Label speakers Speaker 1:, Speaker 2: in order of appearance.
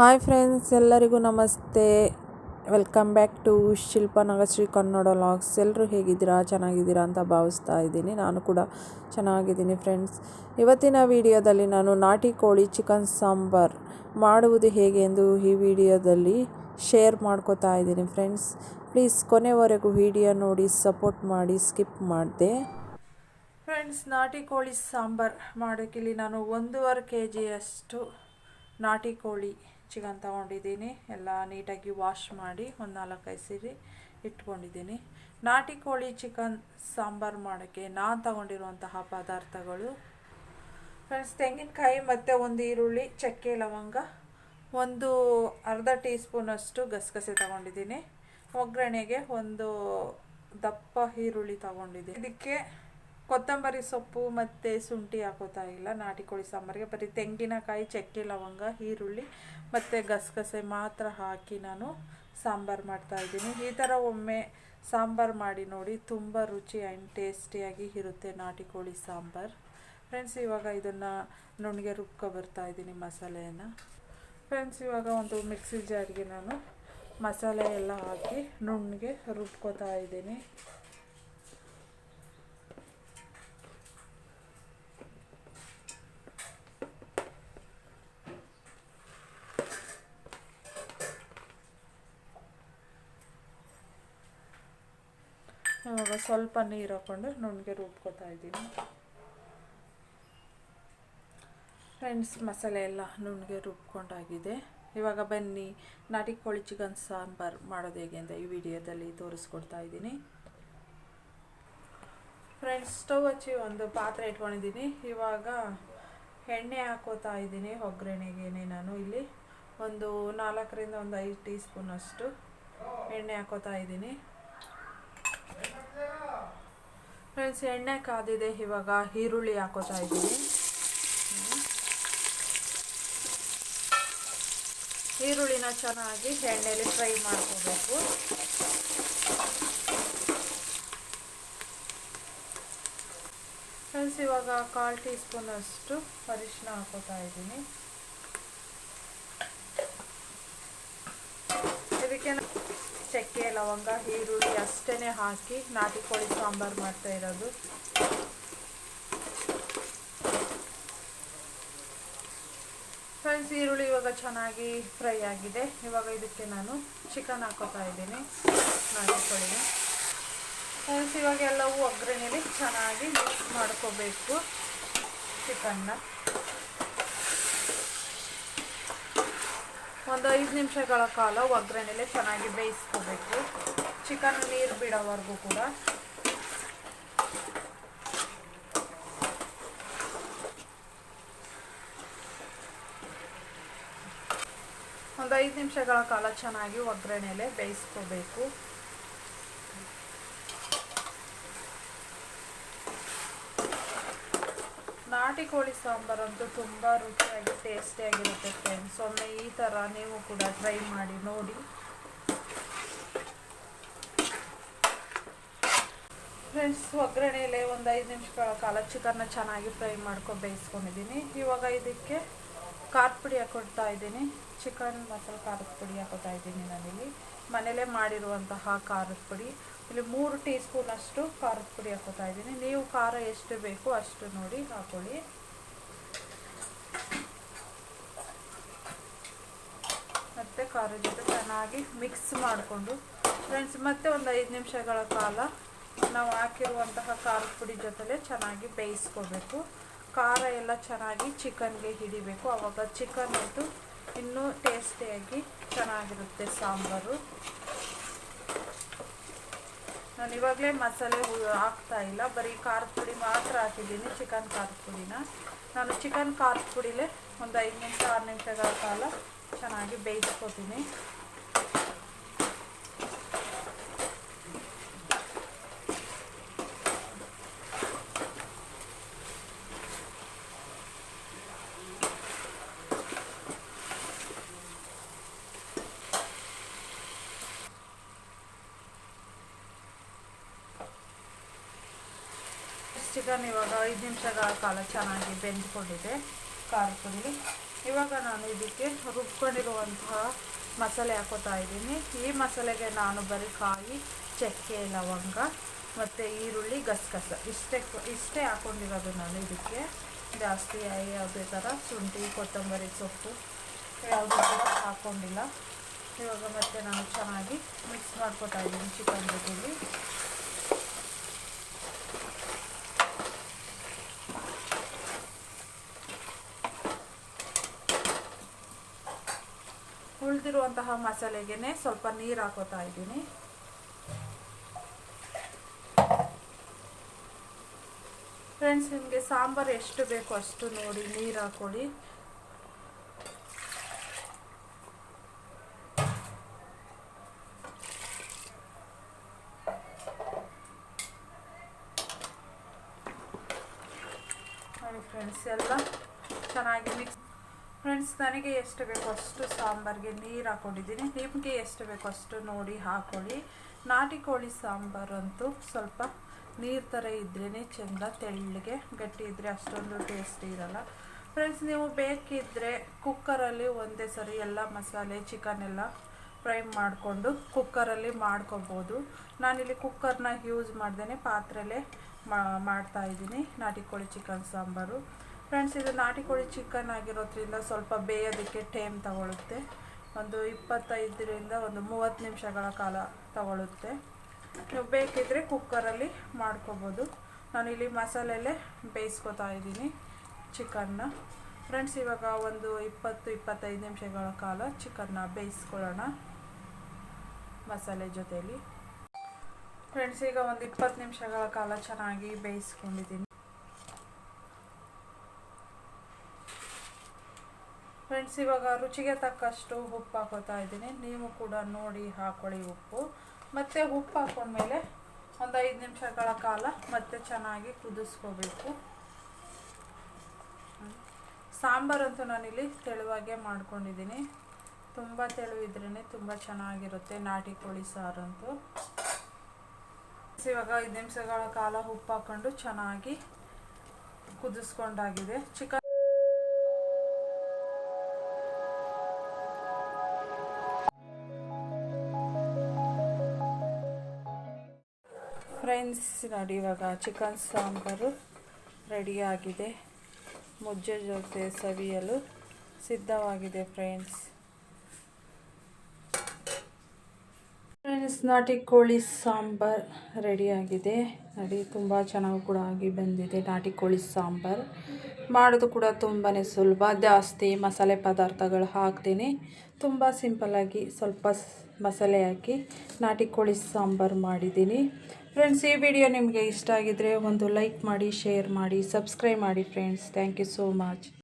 Speaker 1: Hi friends ಎಲ್ಲರಿಗೂ ನಮಸ್ತೆ. Welcome back to Shilpa Nagashree Kannada vlogs ಎಲ್ಲರೂ ಹೇಗಿದ್ದೀರಾ? ಚೆನ್ನಾಗಿದ್ದೀರಾ ಅಂತ ಭಾವಿಸ್ತಾ ಇದ್ದೀನಿ. ನಾನು ಕೂಡ ಚೆನ್ನಾಗಿದ್ದೀನಿ ಫ್ರೆಂಡ್ಸ್ ಇವತ್ತಿನ ವಿಡಿಯೋದಲ್ಲಿ ನಾನು ನಾಟಿ ಕೋಳಿ ಚಿಕನ್ ಸಾಂಬಾರ್ ಮಾಡುವುದು ಹೇಗೆ ಎಂದು ಈ ವಿಡಿಯೋದಲ್ಲಿ ಶೇರ್ ಮಾಡ್ಕೋತಾ ಇದ್ದೀನಿ ಫ್ರೆಂಡ್ಸ್ ಪ್ಲೀಸ್ ಕೊನೆವರೆಗೂ ವಿಡಿಯೋ ನೋಡಿ ಸಪೋರ್ಟ್ ಮಾಡಿ ಸ್ಕಿಪ್ ಮಾಡಿದೆ. ಫ್ರೆಂಡ್ಸ್ ನಾಟಿ ಕೋಳಿ ಸಾಂಬಾರ್ ಮಾಡೋಕ್ಕಿಲ್ಲಿ ನಾನು ಒಂದೂವರೆ ಕೆ ಜಿಯಷ್ಟು ನಾಟಿ ಕೋಳಿ ಚಿಕನ್ ತೊಗೊಂಡಿದ್ದೀನಿ. ಎಲ್ಲ ನೀಟಾಗಿ ವಾಶ್ ಮಾಡಿ ಒಂದು ನಾಲ್ಕೈದು ಸೀರೆ ಇಟ್ಕೊಂಡಿದ್ದೀನಿ. ನಾಟಿ ಕೋಳಿ ಚಿಕನ್ ಸಾಂಬಾರು ಮಾಡೋಕ್ಕೆ ನಾನು ತಗೊಂಡಿರುವಂತಹ ಪದಾರ್ಥಗಳು. ಫ್ರೆಂಡ್ಸ್, ತೆಂಗಿನಕಾಯಿ ಮತ್ತು ಒಂದು ಈರುಳ್ಳಿ, ಚಕ್ಕೆ, ಲವಂಗ, ಒಂದು ಅರ್ಧ ಟೀ ಸ್ಪೂನಷ್ಟು ಗಸಗಸೆ ತಗೊಂಡಿದ್ದೀನಿ. ಒಗ್ಗರಣೆಗೆ ಒಂದು ದಪ್ಪ ಈರುಳ್ಳಿ ತಗೊಂಡಿದ್ದೀನಿ. ಇದಕ್ಕೆ ಕೊತ್ತಂಬರಿ ಸೊಪ್ಪು ಮತ್ತು ಶುಂಠಿ ಹಾಕೋತಾ ಇಲ್ಲ, ನಾಟಿ ಕೋಳಿ ಸಾಂಬಾರಿಗೆ. ಬರೀ ತೆಂಗಿನಕಾಯಿ, ಚಕ್ಕೆ ಲವಂಗ, ಈರುಳ್ಳಿ ಮತ್ತು ಗಸಗಸೆ ಮಾತ್ರ ಹಾಕಿ ನಾನು ಸಾಂಬಾರು ಮಾಡ್ತಾಯಿದ್ದೀನಿ ಈ ಥರ ಒಮ್ಮೆ ಸಾಂಬಾರು ಮಾಡಿ ನೋಡಿ ತುಂಬ ರುಚಿ ಆ್ಯಂಡ್ ಟೇಸ್ಟಿಯಾಗಿ ಇರುತ್ತೆ ನಾಟಿ ಕೋಳಿ ಸಾಂಬಾರು. ಫ್ರೆಂಡ್ಸ್, ಇವಾಗ ಇದನ್ನು ನುಣ್ಣಗೆ ರುಬ್ಕೊ ಬರ್ತಾ ಇದ್ದೀನಿ ಮಸಾಲೆಯನ್ನು. ಫ್ರೆಂಡ್ಸ್, ಇವಾಗ ಒಂದು ಮಿಕ್ಸಿ ಜಾರಿಗೆ ನಾನು ಮಸಾಲೆ ಎಲ್ಲ ಹಾಕಿ ನುಣ್ಣಗೆ ರುಬ್ಕೋತಾ ಇದ್ದೀನಿ. ಇವಾಗ ಸ್ವಲ್ಪ ನೀರು ಹಾಕ್ಕೊಂಡು ನುಣ್ಣಗೆ ರುಬ್ಕೋತಾ ಇದ್ದೀನಿ. ಫ್ರೆಂಡ್ಸ್ ಮಸಾಲೆ ಎಲ್ಲ ನುಣ್ಣಗೆ ರುಬ್ಕೊಂಡಾಗಿದೆ. ಇವಾಗ ಬನ್ನಿ, ನಾಟಿ ಕೋಳಿ ಚಿಕನ್ ಸಾಂಬಾರು ಮಾಡೋದು ಹೇಗೆ ಅಂತ ಈ ವಿಡಿಯೋದಲ್ಲಿ ತೋರಿಸ್ಕೊಡ್ತಾ ಇದ್ದೀನಿ. ಫ್ರೆಂಡ್ಸ್ ಸ್ಟವ್ ಹಚ್ಚಿ ಒಂದು ಪಾತ್ರೆ ಇಟ್ಕೊಂಡಿದ್ದೀನಿ. ಇವಾಗ ಎಣ್ಣೆ ಹಾಕೋತಾ ಇದ್ದೀನಿ ಒಗ್ಗರಣೆಗೇನೆ ನಾನು ಇಲ್ಲಿ. ಒಂದು ನಾಲ್ಕರಿಂದ ಒಂದು ಐದು ಟೀ ಸ್ಪೂನಷ್ಟು ಎಣ್ಣೆ ಹಾಕೋತಾ ಇದ್ದೀನಿ. ಫ್ರೆಂಡ್ಸ್ ಎಣ್ಣೆ ಕಾದಿದೆ ಇವಾಗ, ಈರುಳ್ಳಿ ಹಾಕೋತಾ ಇದ್ದೀನಿ. ಈರುಳ್ಳಿನ ಚೆನ್ನಾಗಿ ಎಣ್ಣೆಯಲ್ಲಿ ಫ್ರೈ ಮಾಡ್ಕೋಬೇಕು. ಫ್ರೆಂಡ್ಸ್ ಇವಾಗ ಕಾಲು ಟೀ ಸ್ಪೂನ್ ಅಷ್ಟು ಅರಿಶಿನ ಹಾಕೋತಾ ಇದ್ದೀನಿ. ಇದಕ್ಕೆ ಚಕ್ಕೆ ಲವಂಗ, ಈರುಳ್ಳಿ ಅಷ್ಟೇ ಹಾಕಿ ನಾಟಿ ಕೋಳಿ ಸಾಂಬಾರು ಮಾಡ್ತಾ ಇರೋದು. ಫ್ರೆಂಡ್ಸ್ ಈರುಳ್ಳಿ ಇವಾಗ ಚೆನ್ನಾಗಿ ಫ್ರೈ ಆಗಿದೆ. ಇವಾಗ ಇದಕ್ಕೆ ನಾನು ಚಿಕನ್ ಹಾಕೋತಾ ಇದ್ದೀನಿ. ನಾಟಿ ಕೋಳಿನ. ಫ್ರೆಂಡ್ಸ್ ಇವಾಗ ಎಲ್ಲವೂ ಒಗ್ಗರಣೆಯಲ್ಲಿ ಚೆನ್ನಾಗಿ ಮಿಕ್ಸ್ ಮಾಡ್ಕೋಬೇಕು ಚಿಕನ್ನ ಒಂದು ಐದು ನಿಮಿಷಗಳ ಕಾಲ ಒಗ್ಗರಣೆಲೆ ಚೆನ್ನಾಗಿ ಬೇಯಿಸ್ಕೋಬೇಕು. ಚಿಕನ್ ನೀರು ಬಿಡೋವರೆಗೂ ಕೂಡ. ಒಂದು ಐದು ನಿಮಿಷಗಳ ಕಾಲ ಚೆನ್ನಾಗಿ ಒಗ್ಗರಣೆಲೆ ಬೇಯಿಸ್ಕೋಬೇಕು. ನಾಟಿ ಕೋಳಿ ಸಾಂಬಾರು ಅಂತೂ ತುಂಬ ರುಚಿಯಾಗಿ, ಟೇಸ್ಟಿಯಾಗಿರುತ್ತೆ ಫ್ರೆಂಡ್ಸ್ ಒಮ್ಮೆ ಈ ಥರ ನೀವು ಕೂಡ ಟ್ರೈ ಮಾಡಿ ನೋಡಿ. ಫ್ರೆಂಡ್ಸ್ ಒಗ್ಗರಣೆಯಲ್ಲೇ ಒಂದು ಐದು ನಿಮಿಷಗಳ ಕಾಲ ಚಿಕನ್ನ ಚೆನ್ನಾಗಿ ಫ್ರೈ ಮಾಡ್ಕೊಂಡು ಬೇಯಿಸ್ಕೊಂಡಿದ್ದೀನಿ ಇವಾಗ ಇದಕ್ಕೆ ಖಾರದ ಪುಡಿ ಹಾಕೊಡ್ತಾ ಇದ್ದೀನಿ. ಚಿಕನ್ ಮಸಾಲೆ ಖಾರದ ಪುಡಿ ಹಾಕೋತಾ ಇದ್ದೀನಿ ನಾನಿಲ್ಲಿ. ಮನೇಲೇ ಮಾಡಿರುವಂತಹ ಖಾರದ ಪುಡಿ. ಇಲ್ಲಿ ಮೂರು ಟೀ ಸ್ಪೂನ್ ಅಷ್ಟು ಖಾರದ ಪುಡಿ ಹಾಕೋತಾ ಇದ್ದೀನಿ. ನೀವು ಖಾರ ಎಷ್ಟು ಬೇಕು ಅಷ್ಟು ನೋಡಿ ಹಾಕೊಳ್ಳಿ. ಮತ್ತು ಖಾರ ಜೊತೆ ಚೆನ್ನಾಗಿ ಮಿಕ್ಸ್ ಮಾಡಿಕೊಂಡು. ಫ್ರೆಂಡ್ಸ್ ಮತ್ತೆ ಒಂದು ಐದು ನಿಮಿಷಗಳ ಕಾಲ ನಾವು ಹಾಕಿರುವಂತಹ ಖಾರದ ಪುಡಿ ಜೊತೆಲೆ ಚೆನ್ನಾಗಿ ಬೇಯಿಸ್ಕೋಬೇಕು. ಖಾರ ಎಲ್ಲ ಚೆನ್ನಾಗಿ ಚಿಕನ್ಗೆ ಹಿಡಿಬೇಕು. ಆವಾಗ ಚಿಕನ್ ಇದು ಇನ್ನೂ ಟೇಸ್ಟಿಯಾಗಿ ಚೆನ್ನಾಗಿರುತ್ತೆ ಸಾಂಬಾರು. ನಾನು ಇವಾಗಲೇ ಮಸಾಲೆ ಹಾಕ್ತಾ ಇಲ್ಲ. ಬರೀ ಖಾರದ ಪುಡಿ ಮಾತ್ರ ಹಾಕಿದ್ದೀನಿ, ಚಿಕನ್ ಖಾರದ ಪುಡಿನ. ನಾನು ಚಿಕನ್ ಖಾರದ ಪುಡಿಲೇ ಒಂದು ಐದು ನಿಮಿಷ, ಆರು ನಿಮಿಷಗಳ ಕಾಲ ಚೆನ್ನಾಗಿ ಬೇಯಿಸ್ಕೊತೀನಿ. ಚಿಕನ್ ಇವಾಗ ಐದು ನಿಮಿಷಗಳ ಕಾಲ ಚೆನ್ನಾಗಿ ಬೆಂದ್ಕೊಂಡಿದೆ ಖಾರ ಪುಡಿ ಇವಾಗ ನಾನು ಇದಕ್ಕೆ ರುಬ್ಕೊಂಡಿರುವಂತಹ ಮಸಾಲೆ ಹಾಕೋತಾ ಇದ್ದೀನಿ. ಈ ಮಸಾಲೆಗೆ ನಾನು ಬರೀ ಕಾಯಿ ಚಕ್ಕೆ, ಲವಂಗ ಮತ್ತು ಈರುಳ್ಳಿ, ಗಸಗಸ. ಇಷ್ಟೇ ಇಷ್ಟೇ ಹಾಕ್ಕೊಂಡಿರೋದು ನಾನು ಇದಕ್ಕೆ. ಜಾಸ್ತಿ ಯಾವುದೇ ಥರ ಶುಂಠಿ, ಕೊತ್ತಂಬರಿ ಸೊಪ್ಪು ಯಾವುದೂ ಕೂಡ ಹಾಕೊಂಡಿಲ್ಲ. ಇವಾಗ ಮತ್ತೆ ನಾನು ಚೆನ್ನಾಗಿ ಮಿಕ್ಸ್ ಮಾಡ್ಕೊತಾ ಇದ್ದೀನಿ ಚಿಕನ್ ಜೊತೆಲಿ. ಉಳಿದಿರುವಂತಹ ಮಸಾಲೆಗೆ ಸ್ವಲ್ಪ ನೀರು ಹಾಕೋತಾ ಇದ್ದೀನಿ. ಫ್ರೆಂಡ್ಸ್, ನಿಮಗೆ ಸಾಂಬಾರು ಎಷ್ಟು ಬೇಕು ಅಷ್ಟು ನೋಡಿ ನೀರು ಹಾಕೊಳ್ಳಿ. ಫ್ರೆಂಡ್ಸ್, ಎಲ್ಲ ಚೆನ್ನಾಗಿ ಮಿಕ್ಸ್ ಫ್ರೆಂಡ್ಸ್ ನನಗೆ ಎಷ್ಟು ಬೇಕೋ ಅಷ್ಟು ಸಾಂಬಾರಿಗೆ ನೀರು ಹಾಕ್ಕೊಂಡಿದ್ದೀನಿ ನಿಮಗೆ ಎಷ್ಟು ಬೇಕೋ ಅಷ್ಟು ನೋಡಿ ಹಾಕ್ಕೊಳ್ಳಿ ನಾಟಿ ಕೋಳಿ ಸಾಂಬಾರಂತೂ ಸ್ವಲ್ಪ ನೀರು ಥರ ಇದ್ರೇ ಚೆಂದ, ತೆಳ್ಳಗೆ, ಗಟ್ಟಿ ಇದ್ದರೆ ಅಷ್ಟೊಂದು ಟೇಸ್ಟ್ ಇರಲ್ಲ. ಫ್ರೆಂಡ್ಸ್ ನೀವು ಬೇಕಿದ್ದರೆ ಕುಕ್ಕರಲ್ಲಿ ಒಂದೇ ಸರಿ ಎಲ್ಲ ಮಸಾಲೆ ಚಿಕನ್ ಎಲ್ಲ ಫ್ರೈ ಮಾಡಿಕೊಂಡು ಕುಕ್ಕರಲ್ಲಿ ಮಾಡ್ಕೊಬೋದು. ನಾನಿಲ್ಲಿ ಕುಕ್ಕರ್ನ ಯೂಸ್ ಮಾಡ್ದೇ ಪಾತ್ರೆಲೇ ಮಾಡ್ತಾ ಇದ್ದೀನಿ, ನಾಟಿ ಕೋಳಿ ಚಿಕನ್ ಸಾಂಬಾರು. ಫ್ರೆಂಡ್ಸ್ ಇದು ನಾಟಿ ಕೋಳಿ ಚಿಕನ್ ಆಗಿರೋದ್ರಿಂದ ಸ್ವಲ್ಪ ಬೇಯೋದಕ್ಕೆ ಟೈಮ್ ತಗೊಳುತ್ತೆ. ಒಂದು ಇಪ್ಪತ್ತೈದರಿಂದ ಒಂದು ಮೂವತ್ತು ನಿಮಿಷಗಳ ಕಾಲ ತಗೊಳುತ್ತೆ. ನೀವು ಬೇಕಿದ್ದರೆ ಕುಕ್ಕರಲ್ಲಿ ಮಾಡ್ಕೋಬೋದು. ನಾನಿಲ್ಲಿ ಮಸಾಲೆಯಲ್ಲೇ ಬೇಯಿಸ್ಕೊತಾ ಇದ್ದೀನಿ ಚಿಕನ್ನ ಫ್ರೆಂಡ್ಸ್ ಇವಾಗ ಒಂದು ಇಪ್ಪತ್ತು, ಇಪ್ಪತ್ತೈದು ನಿಮಿಷಗಳ ಕಾಲ ಚಿಕನ್ನ ಬೇಯಿಸ್ಕೊಳ್ಳೋಣ ಮಸಾಲೆ ಜೊತೆಯಲ್ಲಿ ಫ್ರೆಂಡ್ಸ್ ಈಗ ಒಂದು ಇಪ್ಪತ್ತು ನಿಮಿಷಗಳ ಕಾಲ ಚೆನ್ನಾಗಿ ಬೇಯಿಸ್ಕೊಂಡಿದ್ದೀನಿ. ಫ್ರೆಂಡ್ಸ್ ಇವಾಗ ರುಚಿಗೆ ತಕ್ಕಷ್ಟು ಉಪ್ಪು ಹಾಕೋತಾ ಇದ್ದೀನಿ. ನೀವು ಕೂಡ ನೋಡಿ ಹಾಕೊಳ್ಳಿ ಉಪ್ಪು. ಮತ್ತು ಉಪ್ಪು ಹಾಕೊಂಡ್ಮೇಲೆ ಒಂದು ಐದು ನಿಮಿಷಗಳ ಕಾಲ ಮತ್ತೆ ಚೆನ್ನಾಗಿ ಕುದಿಸ್ಕೋಬೇಕು. ಸಾಂಬಾರಂತೂ ನಾನಿಲ್ಲಿ ತೆಳುವಾಗೆ ಮಾಡ್ಕೊಂಡಿದ್ದೀನಿ. ತುಂಬ ತೆಳುವಿದ್ರೇ ತುಂಬ ಚೆನ್ನಾಗಿರುತ್ತೆ ನಾಟಿ ಕೋಳಿ ಸಾರಂತೂ. ಇವಾಗ ಐದು ನಿಮಿಷಗಳ ಕಾಲ ಉಪ್ಪು ಹಾಕೊಂಡು ಚೆನ್ನಾಗಿ ಕುದಿಸ್ಕೊಂಡಾಗಿದೆ. ಚಿಕನ್ ಫ್ರೆಂಡ್ಸ್, ನೋಡಿ ಇವಾಗ ಚಿಕನ್ ಸಾಂಬಾರು ರೆಡಿಯಾಗಿದೆ. ಮುಜ್ಜೆ ಜೊತೆ ಸವಿಯಲು ಸಿದ್ಧವಾಗಿದೆ ಫ್ರೆಂಡ್ಸ್. ಫ್ರೆಂಡ್ಸ್, ನಾಟಿ ಕೋಳಿ ಸಾಂಬಾರ್ ರೆಡಿಯಾಗಿದೆ. ನೋಡಿ, ತುಂಬ ಚೆನ್ನಾಗಿ ಕೂಡ ಆಗಿ ಬಂದಿದೆ ನಾಟಿ ಕೋಳಿ ಸಾಂಬಾರು. ಮಾಡೋದು ಕೂಡ ತುಂಬಾ ಸುಲಭ. ಜಾಸ್ತಿ ಮಸಾಲೆ ಪದಾರ್ಥಗಳು ಹಾಕ್ತೀನಿ ತುಂಬ ಸಿಂಪಲ್ಲಾಗಿ ಸ್ವಲ್ಪ ಮಸಾಲೆ ಹಾಕಿ ನಾಟಿ ಕೋಳಿ ಸಾಂಬಾರು ಮಾಡಿದ್ದೀನಿ. ಫ್ರೆಂಡ್ಸ್ ಈ ವಿಡಿಯೋ ನಿಮಗೆ ಇಷ್ಟ ಆಗಿದ್ರೆ ಒಂದು ಲೈಕ್ ಮಾಡಿ ಶೇರ್ ಮಾಡಿ ಸಬ್ಸ್ಕ್ರೈಬ್ ಮಾಡಿ friends thank you so much